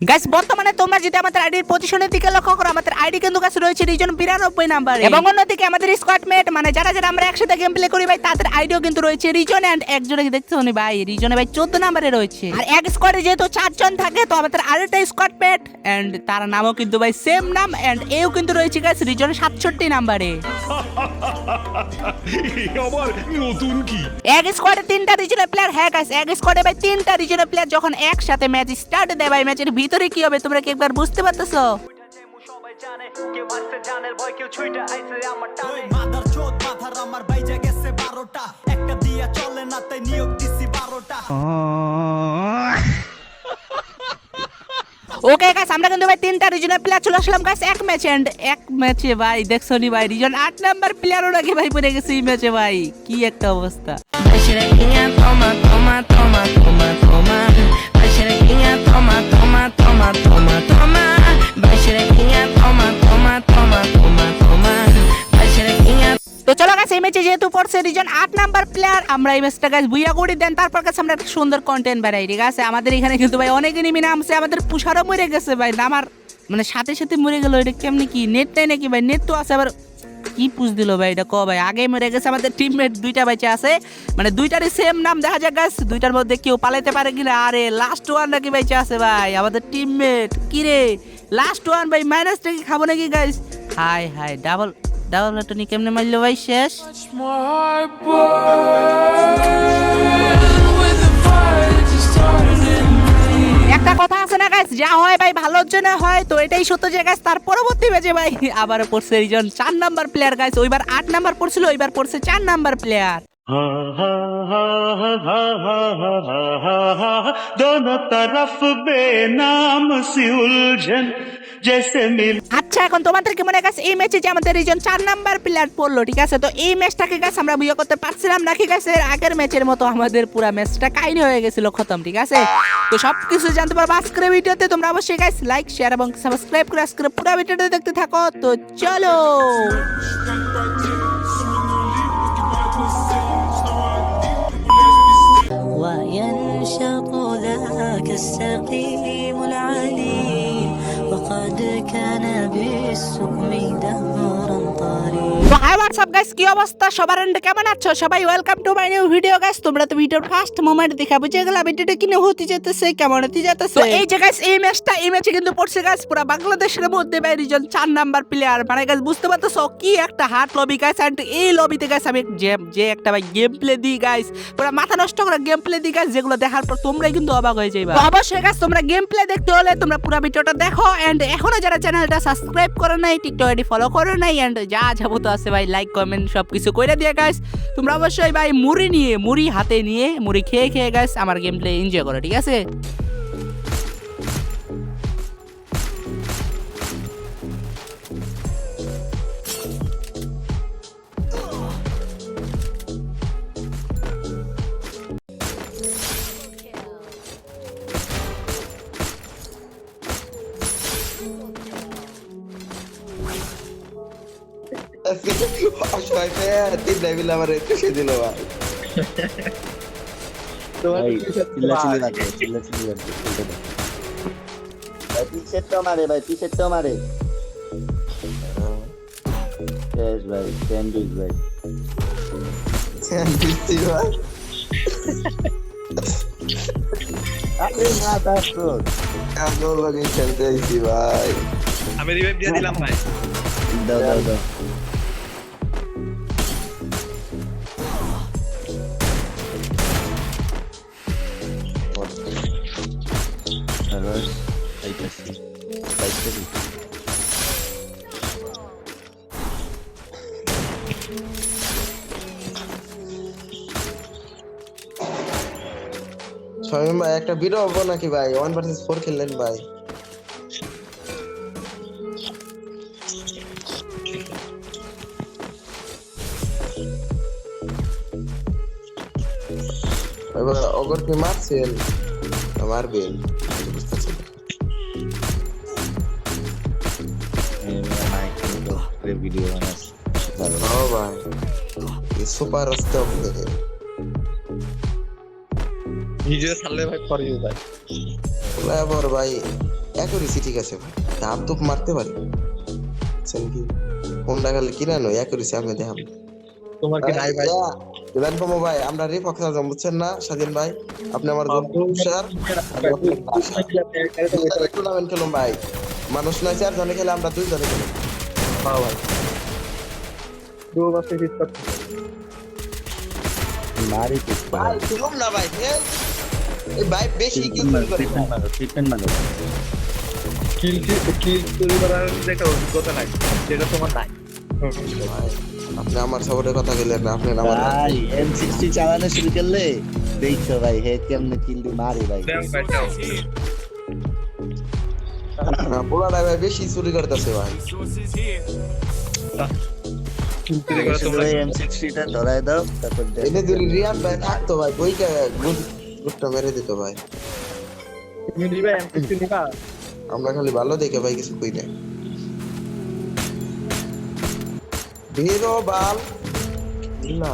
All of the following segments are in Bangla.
গাইস বর্তমানে তোমরা যদি আমাদের আইডির পজিশনের দিকে লক্ষ্য করো আমাদের আইডি কিন্তু গাছ রয়েছে রিজন বিরানব্বই নাম্বার এবং অন্যদিকে আমাদের স্কোয়াডমেট মানে যারা যারা আমরা একসাথে গেম প্লে করি ভাই তাদের আইডিও কিন্তু রয়েছে রিজন এন্ড একজনে দেখতে নি ভাই? রিজনে ভাই চোদ্দ নাম্বারে রয়েছে। আর এক স্কোয়াডে যেহেতু চারজন থাকে তো আমাদের আরেকটা স্কোয়াডমেট এন্ড তার নামও কিন্তু ভাই সেম নাম এন্ড এও কিন্তু রয়েছে গাইস রিজন সাতষট্টি নাম্বারে আবার নতুন কি? এক স্কোয়াডে তিনটা রিজনের প্লেয়ার হ্যাঁ গাইস এক স্কোয়াডে ভাই তিনটা রিজনের প্লেয়ার যখন একসাথে ম্যাচ স্টার্ট দেয় ভাই ম্যাচের ভিতরে কি হবে? তোমরা কি একবার বুঝতে পারতেছো? উঠেছে মু সবাই জানে কেউ আসছে জানের ভয় কেউ ছুইটা আইছে আমার টানে মাদার চোদ মাথার আমার বাইজা গেছে বারোটা। একটা দিয়া চলে না তাই নিয়োগ দিছি বারোটা। ওকে গাইস আমরা কিন্তু ভাই তিনটা রিজনের প্লেয়ার চলে আসলাম গাইস এক ম্যাচ এন্ড এক ম্যাচে ভাই দেখছ নি ভাই রিজন আট নাম্বার প্লেয়ারও নাকি ভাই পড়ে গেছে এই ম্যাচে ভাই? কি একটা অবস্থা। চলো গাইস এই ম্যাচে যেহেতু পড়ছে রিজন আট নাম্বার প্লেয়ার আমরা এই ম্যাচটা গাইস বুইয়া করে। দেন তারপর কাছে আমরা একটা সুন্দর কন্টেন্ট বেরাই ঠিক আছে আমাদের এখানে কিন্তু ভাই অনেক এনিমি নামছে, আমাদের পুষারও মরে গেছে ভাই। নামার মানে সাথে সাথে মরে গেল, এটা কেমনি কি? নেট নাই নাকি ভাই? নেট তো আছে, আবার কি পুষ দিল ভাই এটা? ক ভাই? আগে মরে গেছে আমাদের টিমমেট দুইটা বাইচে আছে। মানে দুইটারই সেম নাম, দেখা যাক গাছ দুইটার মধ্যে কেউ পালাইতে পারে কিনা। আরে লাস্ট ওয়ান নাকি বাইচে আছে ভাই? আমাদের টিমমেট কি রে লাস্ট ওয়ান ভাই মাইনাসটা কি খাব নাকি guys hi hi double double Tony কেমনে মারলো ভাই শেষ একটা কথা আছে না গাইস যা হয় ভাই ভালোর জন্য হয় তো এটাই সত্য যে গাইস তার পরবর্তী ম্যাচে ভাই আবার পড়ছে এইজন চার নাম্বার প্লেয়ার গাইস ওইবার আট নাম্বার পড়ছিল ওইবার পড়ছে চার নাম্বার প্লেয়ার दोनों तरफ बेनाम सी उलझन আচ্ছা এখন তোমাদের কি মনে কাছে এই ম্যাচে যে আমাদের রিজন চার নাম্বার প্লেয়ার পড়ল ঠিক আছে? তো এই ম্যাচটাকে গাছ আমরা বিয়ে করতে পারছিলাম না ঠিক আছে? আগের ম্যাচের মতো আমাদের পুরা ম্যাচটা কাহিনী হয়ে গেছিল খতম ঠিক আছে? তো সব কিছু জানতে পারব আজকের ভিডিওতে তোমরা অবশ্যই গাইস লাইক শেয়ার এবং সাবস্ক্রাইব করে আজকের পুরো ভিডিওটা দেখতে থাকো। তো চলো! وينشق ذاك السقيم العليم قد كان بالسقم دهرا طريقا হোয়াটসঅ্যাপ গাইস কি অবস্থা? সবার এন্ড কেমন আছো? সবাই welcome to my new video guys তোমরা তো ভিডিওর ফার্স্ট মোমেন্ট দেখা বুঝে গেলা ভিডিওটা কিনে হতে যেতেছে কেমন হতে যেতেছে? এই যে গাইস এই ম্যাচটা এই ম্যাচে কিন্তু পড়ছে গাইস পুরো বাংলাদেশের মধ্যে ভাই রিজন চার নাম্বার প্লেয়ার মানে গাইস বুঝতে পারতেছো কি একটা হার্ট লবি গাইস এন্ড এই লবিতে গাইস আমি যে যে একটা ভাই গেম প্লে দিই গাইস পুরো মাথা নষ্ট করে গেম প্লে দিই গাইস যেগুলো দেখার পর তোমরাই কিন্তু অবাক হয়ে যাইবা। তো অবশ্যই গাইস তোমরা গেম প্লে দেখতে হলে তোমরা পুরো ভিডিওটা দেখো এন্ড এখনও যারা চ্যানেলটা সাবস্ক্রাইব করো নাই টিকটক আইডি ফলো করো নাই এন্ড যা যাব তো আছে ভাই লাইক কমেন্ট সব কিছু করে দিয়ে গাইস তোমরা অবশ্যই ভাই মুড়ি নিয়ে, মুড়ি হাতে নিয়ে, মুড়ি খেয়ে খেয়ে গাইস আমার গেম প্লে এনজয় করো, ঠিক আছে? অসহায় পেয়ে তিন লেভেল আমার একুশে দিল ভাই তোমার ভাই পিছের তো মারে ভাই পিছের তো মারে শেষ ভাই স্যান্ডউইচ ভাই দিচ্ছি ভাই আরে না তার তো আমি ওর খেলতে আইছি ভাই আমি রিভাইভ দিয়ে দিলাম ভাই দাও দাও দাও হ্যালো আইতাছি আইতাছি শামিম ভাই একটা ভিডিও হব নাকি ভাই? ওয়ান ভার্সেস ফোর খেললেন ভাই। এবার অগর কি মারছেন? না মারবেন ভিডিও বানাস। ও ভাই। সুপার আসতে হবে ভিডিও ছাড়লে ভাই ফর ইউ ভাই। এবার ভাই অ্যাকুরেসি ঠিক আছে ভাই। ধাপ ধুপ মারতে পারি। বুঝছেন কি? ফোনটা খালি কিনা নয় অ্যাকুরেসি আমি দেখাম তোমার কি নাই ভাই? কমো ভাই আমরা রিপক্স আজম বুঝছেন না? স্বাধীন ভাই আপনি আমার স্যার টুর্নামেন্ট খেলুন ভাই। মানুষ নয় চার জনে খেলে আমরা দুই জনে খেলি মারি ভাই খেলুন না ভাই খেল এই ভাই বেশি কি ট্রিটমেন্ট মারো ট্রিটমেন্ট মারো কিল কিল তৈরি করার যে একটা অভিজ্ঞতা নাই যেটা তোমার নাই আপনি আমার সাপোর্টের কথা গেলেন না আপনি আমার ভাই এম সিক্সটি চালানো শুরু করলে দেখছ ভাই হে কেমনে কিল দি মারি ভাই দাও ভাই দাও পোলাটা ভাই বেশি চুরি করতেছে ভাই। এনে যদি রিয়ান ভাই থাকতো ভাই বইকে গুড মেরে দিত ভাই। তুমি নিবা এমপিসি নিবা? আমরা খালি ভালো দেখে ভাই কিছু কই না। বাল। না।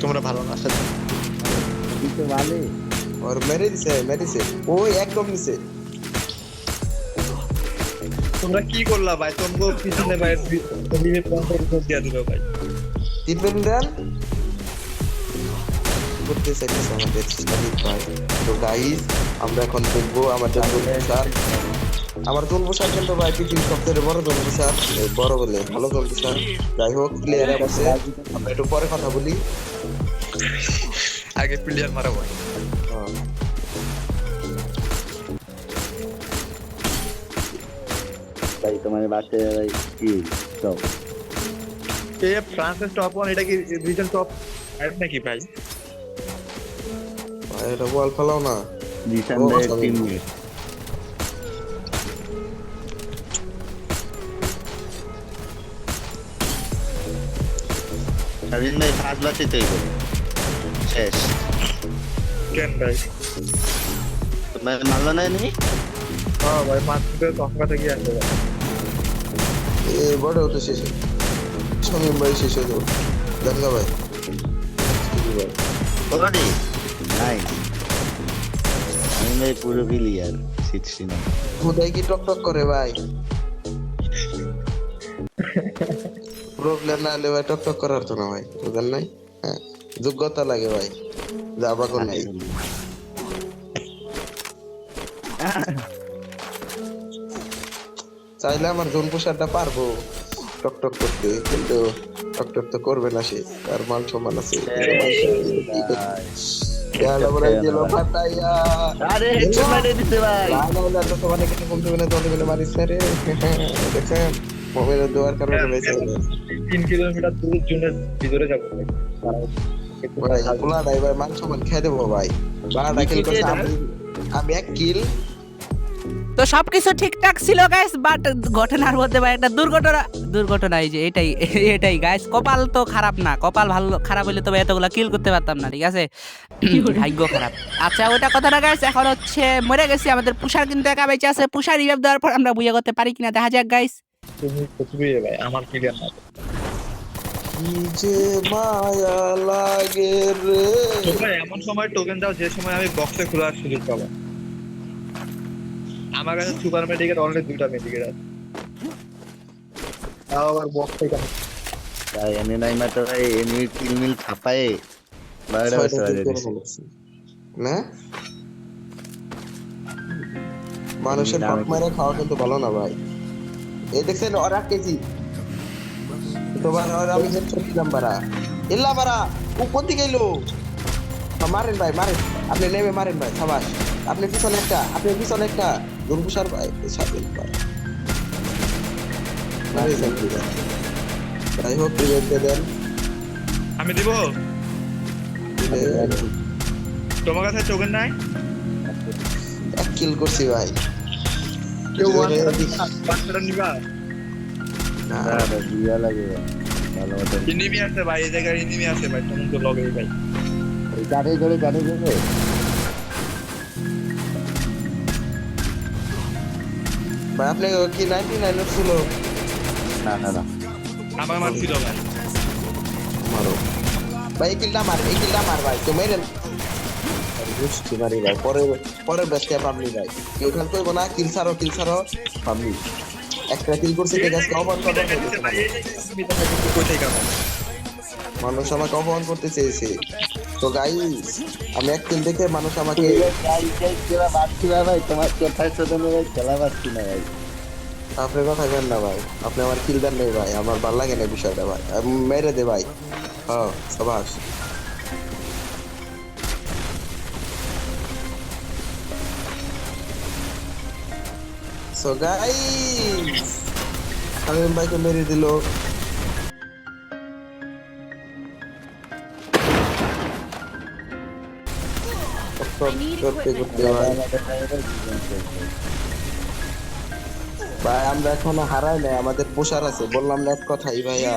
তোমরা ভালো না আসলে কিন্তু ভালো ওর মেরে দিছে মেরে দিছে। ওই একদম নিছে তোমরা কি করলা ভাই? তোমরা পিছনে ভাই তুমি পঞ্চাশ দিয়া দিল ভাই। মিনিট দেন। করতে চাইতেছে আমাদের স্টাডি ভাই। তো গাইস আমরা এখন দেখব আমাদের স্যার। আমার জন্ম স্যার কিন্তু ভাই পৃথিবীর সবথেকে বড় জন্ম স্যার। বড় বলে ভালো জন্ম স্যার। যাই হোক প্লেয়ার আছে আমরা একটু পরে কথা বলি। আগে প্লেয়ার মারা ভাই ভাই তোমার বাচ্চা ভাই কি? সব এ ফ্রান্সের টপ ওয়ান এটা কি রিজন টপ আইট নাকি ভাই? ভাই এটা বল ফেলাও না। ও, ভাই টিম স্বাধীন ভাই ফার্স্ট বাসে তৈরি করো। শেষ। কেন ভাই? তোমার মারলো না নি হ্যাঁ ভাই পাঁচ মিনিটের কফকা থেকে আসবে বড় হতে শেষে সমীম ভাই শেষ হয়ে যাব। জানগা ভাই। কি ভাই ওরে নাইস আমি ভাই পুরো ক্লিয়ার সিক্সটি নাইন খুদাই কি টক টক করে ভাই? প্রবলেম না হলে ভাই টক টক করার তো না ভাই। বুঝলেন নাই? হ্যাঁ। যোগ্যতা লাগে ভাই। যাবা কোন নাই চাইলে আমার জোন পোশাকটা পারব টক টক করতে কিন্তু টক টক তো করবে না সে তার মান সম্মান আছে। মান আমি এক কিল তো সবকিছু ঠিকঠাক ছিল গাইস বাট ঘটনার মধ্যে ভাই একটা দুর্ঘটনা দুর্ঘটনা এই যে এটাই এটাই গাইস কপাল তো খারাপ না কপাল ভালো খারাপ হলে তবে এতগুলা কিল করতে পারতাম না ঠিক আছে? ভাগ্য খারাপ। আচ্ছা ওটা কথা না গাইস এখন হচ্ছে মরে গেছি আমাদের পুষার কিন্তু একা বেঁচে আছে পুষার রিভাইভ দেওয়ার পর আমরা বুঝে করতে পারি কিনা দেখা যাক গাইস তুমি তুমি ভাই আমার ক্লিয়ার না কি যে মায়া লাগে রে। তোমরা এমন সময় টোকেন দাও যে সময় আমি বক্সে খোলার সুযোগ পাবো। আমার কাছে সুপার মেডিকেল অলরেডি দুইটা মেডিকেল আছে। তাও আবার বক্স থেকে ভাই এনে নাই মাত্র এমনি কিল মিল ছাপায়ে করে দিছে ফেলেছি। না? মানুষের আমি- মেরে খাওয়া কিন্তু ভালো না ভাই। এই দেখছেন ওর এক কেজি। তোমার ওর আমি হেডশট দিলাম বারা ইল্লা বারা ও কোন দিকে এলো? মারেন ভাই মারেন। আপনি নেমে মারেন ভাই সাবাস আপনি পিছনে একটা আপনি পিছনে একটা। ভাই ভাই। ভাই। যাই হোক রিভেঞ্জ দিয়ে দেন। আমি দিব? তোমার কাছে টোকেন নাই? এক কিল করছি ভাই। কেউ যদি- নিবা? না, না দিয়া লাগে ভাই। ভালো ইনিমি আছে ভাই এই জায়গায় ইনিমি আছে ভাই সমুদ্র লগে ভাই। এই গাড়ি করে গাড়ি ভাই আপনি কি নাইনটি নাইন ছিল না না না আমার মারছিল ভাই মারো ভাই এই কিলটা মার এই কিলটা মার ভাই তো মেরেন বুঝছি মারি ভাই পরের পরের ব্যাচটা পাবলি ভাই কেউ খেল করব না কিল ছাড়ো কিল ছাড়ো পাবলি একটা কিল করছে ঠিক আছে অপমান করব ভাই এই তুমি তো কিন্তু কোথায় কেমন মানুষ আমাকে অপমান করতে চেয়েছে তো গাইস আমি এক কিল দেখে মানুষ আমাকে খেলা পাচ্ছি না ভাই? তোমার কোথায় ছোট ভাই খেলা পাচ্ছি না ভাই। আপনি কথা কেন না ভাই। আপনি আমার কিল দেন নেই ভাই। আমার ভালো লাগে না বিষয়টা ভাই। মেরে দে ভাই। হ্যাঁ সবাস। সো গাইস হামিম ভাইকে মেরে দিল। করতে করতে ভাই আমরা এখনও হারাই নাই আমাদের পোষার আছে। বললাম না এক কথাই ভাইয়া।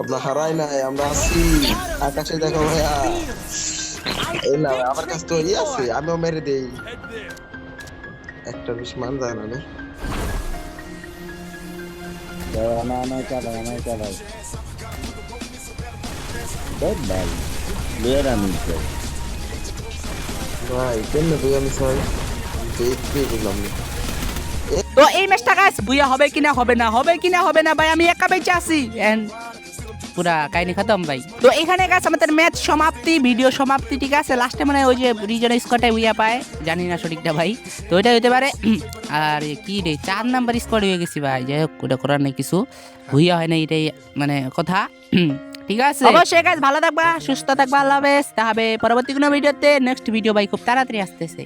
আমরা হারাই নাই আমরা আছি। আকাশে দেখো ভাইয়া। এই না আমার কাছে তো ইয়ে আছে আমিও মেরে দেই। একটা বিশ মান যায় না রে। না না চালাই না চালাই দেখ ভাই লিয়ে আমি ভাই, কেমনে তুই আমি দেখতে বুঝলাম তো এই ম্যাচটা গাছ বুয়া হবে কিনা হবে না, হবে কিনা হবে না ভাই, আমি একা বেঁচে আছি। And পুরা কাহিনী খতম ভাই। তো এখানে গাছ আমাদের ম্যাচ সমাপ্তি ভিডিও সমাপ্তি, ঠিক আছে? লাস্টে মানে ওই যে রিজন স্কোয়াডে উইয়া পায়, জানি না সঠিকটা ভাই। তো ওইটা হইতে পারে। আর কি রে, চার নাম্বার স্কোয়াড হয়ে গেছি ভাই, যাই হোক, ওটা করার নেই কিছু। ভুইয়া হয় না এটাই মানে কথা। ঠিক আছে? অবশ্যই গাইস ভালো থাকবা, সুস্থ থাকবা, আল্লাহ হাফেজ। তাহলে পরবর্তী কোনো ভিডিওতে। নেক্সট ভিডিও ভাই খুব তাড়াতাড়ি আসতেছে।